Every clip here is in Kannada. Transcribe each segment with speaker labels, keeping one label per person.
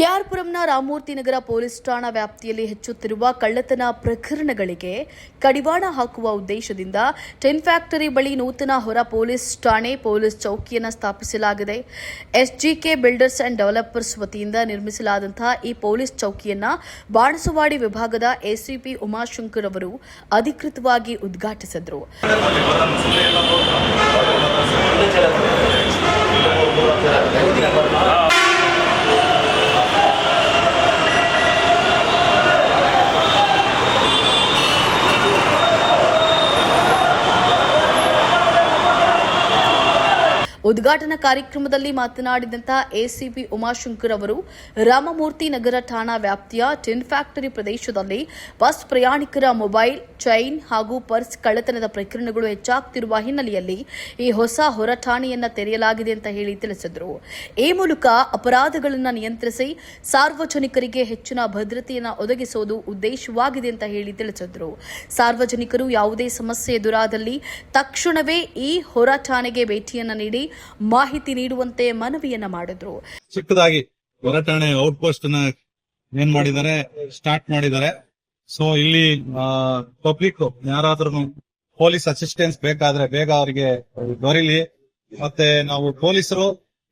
Speaker 1: ಕೆಆರ್ಪುರಂನ ರಾಮಮೂರ್ತಿ ನಗರ ಪೊಲೀಸ್ ಠಾಣಾ ವ್ಯಾಪ್ತಿಯಲ್ಲಿ ಹೆಚ್ಚುತ್ತಿರುವ ಕಳ್ಳತನ ಪ್ರಕರಣಗಳಿಗೆ ಕಡಿವಾಣ ಹಾಕುವ ಉದ್ದೇಶದಿಂದ ಟೆನ್ ಫ್ಯಾಕ್ಟರಿ ಬಳಿ ನೂತನ ಹೊರ ಪೊಲೀಸ್ ಠಾಣೆ ಪೊಲೀಸ್ ಚೌಕಿಯನ್ನು ಸ್ಥಾಪಿಸಲಾಗಿದೆ. ಎಸ್ಜಿಕೆ ಬಿಲ್ಡರ್ಸ್ ಅಂಡ್ ಡೆವಲಪರ್ಸ್ ವತಿಯಿಂದ ನಿರ್ಮಿಸಲಾದಂತಹ ಈ ಪೊಲೀಸ್ ಚೌಕಿಯನ್ನು ಬಾಣಸವಾಡಿ ವಿಭಾಗದ ಎಸಿಪಿ ಉಮಾಶಂಕರ್ ಅವರು ಅಧಿಕೃತವಾಗಿ ಉದ್ಘಾಟಿಸಿದರು. ಉದ್ಘಾಟನಾ ಕಾರ್ಯಕ್ರಮದಲ್ಲಿ ಮಾತನಾಡಿದಂತಹ ಎಸಿಪಿ ಉಮಾಶಂಕರ್ ಅವರು, ರಾಮಮೂರ್ತಿ ನಗರ ಠಾಣಾ ವ್ಯಾಪ್ತಿಯ ಟಿನ್ ಫ್ಯಾಕ್ಟರಿ ಪ್ರದೇಶದಲ್ಲಿ ಬಸ್ ಪ್ರಯಾಣಿಕರ ಮೊಬೈಲ್ ಚೈನ್ ಹಾಗೂ ಪರ್ಸ್ ಕಳ್ಳತನದ ಪ್ರಕರಣಗಳು ಹೆಚ್ಚಾಗ್ತಿರುವ ಹಿನ್ನೆಲೆಯಲ್ಲಿ ಈ ಹೊಸ ಹೊರಠಾಣೆಯನ್ನ ತೆರೆಯಲಾಗಿದೆ ಅಂತ ಹೇಳಿ ತಿಳಿಸಿದರು. ಈ ಮೂಲಕ ಅಪರಾಧಗಳನ್ನು ನಿಯಂತ್ರಿಸಿ ಸಾರ್ವಜನಿಕರಿಗೆ ಹೆಚ್ಚಿನ ಭದ್ರತೆಯನ್ನು ಒದಗಿಸುವುದು ಉದ್ದೇಶವಾಗಿದೆ ಅಂತ ಹೇಳಿ ತಿಳಿಸಿದರು. ಸಾರ್ವಜನಿಕರು ಯಾವುದೇ ಸಮಸ್ಯೆ ಎದುರಾದಲ್ಲಿ ತಕ್ಷಣವೇ ಈ ಹೊರಠಾಣೆಗೆ ಭೇಟಿಯನ್ನ ನೀಡಿ ಮಾಹಿತಿ ನೀಡುವಂತೆ ಮನವಿಯನ್ನ ಮಾಡಿದ್ರು.
Speaker 2: ಚಿಕ್ಕದಾಗಿ ಹೊರಠಾಣೆ ಔಟ್ ಪೋಸ್ಟ್ ಏನ್ ಮಾಡಿದ್ದಾರೆ, ಸ್ಟಾರ್ಟ್ ಮಾಡಿದ್ದಾರೆ. ಸೊ ಇಲ್ಲಿ ಪಬ್ಲಿಕ್ ಯಾರಾದ್ರೂ ಪೊಲೀಸ್ ಅಸಿಸ್ಟೆನ್ಸ್ ಬೇಕಾದ್ರೆ ಬೇಗ ಅವರಿಗೆ ದೊರೀಲಿ ಮತ್ತೆ ನಾವು ಪೊಲೀಸರು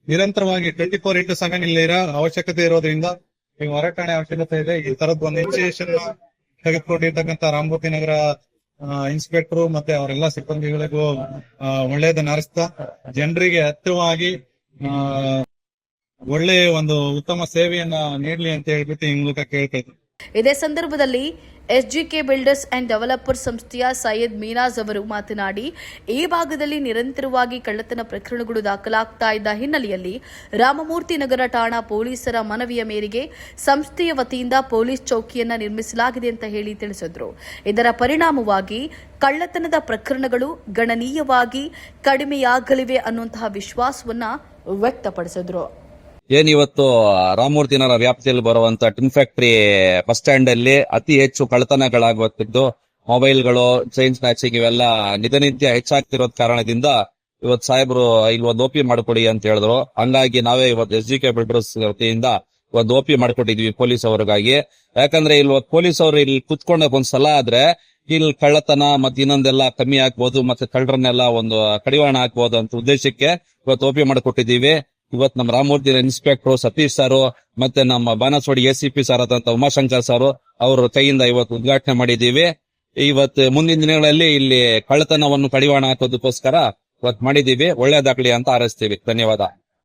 Speaker 2: ನಿರಂತರವಾಗಿ ಟ್ವೆಂಟಿ ಫೋರ್ ಇಂಟು ಸೆವೆನ್ ಇಲ್ಲಿ ಇರೋ ಅವಶ್ಯಕತೆ ಇರೋದ್ರಿಂದ ನೀವು ಹೊರಟಾಣೆ ಅವಶ್ಯಕತೆ ಇದೆ. ಈ ತರದ್ ಒಂದು ಇನಿಷಿಯೇಷನ್ ತೆಗೆದುಕೊಂಡಿರ್ತಕ್ಕಂಥ ರಾಮಭೂತಿ ನಗರ ಇನ್ಸ್ಪೆಕ್ಟರ್ ಮತ್ತೆ ಅವರೆಲ್ಲ ಸಿಬ್ಬಂದಿಗಳಿಗೂ ಒಳ್ಳೇದ ಅರಿಸ್ತಾ ಜನರಿಗೆ ಹತ್ತಿರವಾಗಿ ಒಳ್ಳೆ ಒಂದು ಉತ್ತಮ ಸೇವೆಯನ್ನ ನೀಡ್ಲಿ ಅಂತ ಹೇಳ್ಬಿಟ್ಟು ಈ ಮೂಲಕ ಕೇಳ್ಕೊಳ್ತೀನಿ
Speaker 1: ಇದೇ ಸಂದರ್ಭದಲ್ಲಿ ಎಸ್ಜಿಕೆ ಬಿಲ್ಡರ್ಸ್ ಅಂಡ್ ಡೆವಲಪರ್ ಸಂಸ್ಥೆಯ ಸೈಯದ್ ಮೀನಾಜ್ ಅವರು ಮಾತನಾಡಿ, ಈ ಭಾಗದಲ್ಲಿ ನಿರಂತರವಾಗಿ ಕಳ್ಳತನ ಪ್ರಕರಣಗಳು ದಾಖಲಾಗ್ತಾ ಇದ್ದ ಹಿನ್ನೆಲೆಯಲ್ಲಿ ರಾಮಮೂರ್ತಿ ನಗರ ಠಾಣಾ ಪೊಲೀಸರ ಮನವಿಯ ಮೇರೆಗೆ ಸಂಸ್ಥೆಯ ವತಿಯಿಂದ ಪೊಲೀಸ್ ಚೌಕಿಯನ್ನು ನಿರ್ಮಿಸಲಾಗಿದೆ ಅಂತ ಹೇಳಿ ತಿಳಿಸಿದ್ರು. ಇದರ ಪರಿಣಾಮವಾಗಿ ಕಳ್ಳತನದ ಪ್ರಕರಣಗಳು ಗಣನೀಯವಾಗಿ ಕಡಿಮೆಯಾಗಲಿವೆ ಅನ್ನುವಂತಹ ವಿಶ್ವಾಸವನ್ನು ವ್ಯಕ್ತಪಡಿಸಿದ್ರು.
Speaker 3: ಏನ್ ಇವತ್ತು ರಾಮಮೂರ್ತಿ ನಗರ ವ್ಯಾಪ್ತಿಯಲ್ಲಿ ಬರುವಂತ ಟಿನ್ ಫ್ಯಾಕ್ಟರಿ ಬಸ್ ಸ್ಟ್ಯಾಂಡ್ ಅಲ್ಲಿ ಅತಿ ಹೆಚ್ಚು ಕಳ್ಳತನಗಳಾಗುತ್ತಿದ್ದು, ಮೊಬೈಲ್ಗಳು, ಚೈನ್ ಸ್ನಾಚಿಂಗ್ ಇವೆಲ್ಲ ನಿತ್ಯ ಹೆಚ್ಚಾಗ್ತಿರೋದ್ ಕಾರಣದಿಂದ ಇವತ್ ಸಾಹೇಬ್ರು ಇಲ್ಲಿ ಒಂದು ಓಪಿ ಮಾಡ್ಕೊಡಿ ಅಂತ ಹೇಳಿದ್ರು. ಹಂಗಾಗಿ ನಾವೇ ಇವತ್ತು ಎಸ್ ಜಿ ಕೆ ಬಿಲ್ಡರ್ಸ್ ವತಿಯಿಂದ ಒಂದು ಓಪಿ ಮಾಡ್ಕೊಟ್ಟಿದ್ವಿ ಪೊಲೀಸ್ ಅವ್ರಿಗಾಗಿ. ಯಾಕಂದ್ರೆ ಇಲ್ಲಿ ಪೊಲೀಸ್ ಅವರು ಇಲ್ಲಿ ಕುತ್ಕೊಂಡ ಒಂದ್ ಸಲ ಆದ್ರೆ ಇಲ್ಲಿ ಕಳ್ಳತನ ಮತ್ತೆ ಇನ್ನೊಂದೆಲ್ಲ ಕಮ್ಮಿ ಆಗ್ಬೋದು, ಮತ್ತೆ ಕಳ್ಳರನ್ನೆಲ್ಲ ಒಂದು ಕಡಿವಾಣ ಹಾಕ್ಬೋದು ಅಂತ ಉದ್ದೇಶಕ್ಕೆ ಇವತ್ತು ಓಪಿ ಮಾಡ್ಕೊಟ್ಟಿದೀವಿ. ಇವತ್ತು ನಮ್ಮ ರಾಮಮೂರ್ತಿ ಇನ್ಸ್ಪೆಕ್ಟರ್ ಸತೀಶ್ ಸಾರು ಮತ್ತೆ ನಮ್ಮ ಬಾನಸೋಡಿ ಎ ಸಿ ಸಾರ್ ಆದಂತ ಉಮಾಶಂಕರ್ ಸಾರು ಅವ್ರ ಕೈಯಿಂದ ಇವತ್ತು ಉದ್ಘಾಟನೆ ಮಾಡಿದೀವಿ ಇವತ್ತು ಮುಂದಿನ ದಿನಗಳಲ್ಲಿ ಇಲ್ಲಿ ಕಳ್ಳತನವನ್ನು ಕಡಿವಾಣ ಹಾಕೋದಕ್ಕೋಸ್ಕರ ಇವತ್ತು ಮಾಡಿದೀವಿ ಒಳ್ಳೇದಾಗ್ಲಿ ಅಂತ ಆರಿಸ್ತೀವಿ. ಧನ್ಯವಾದ.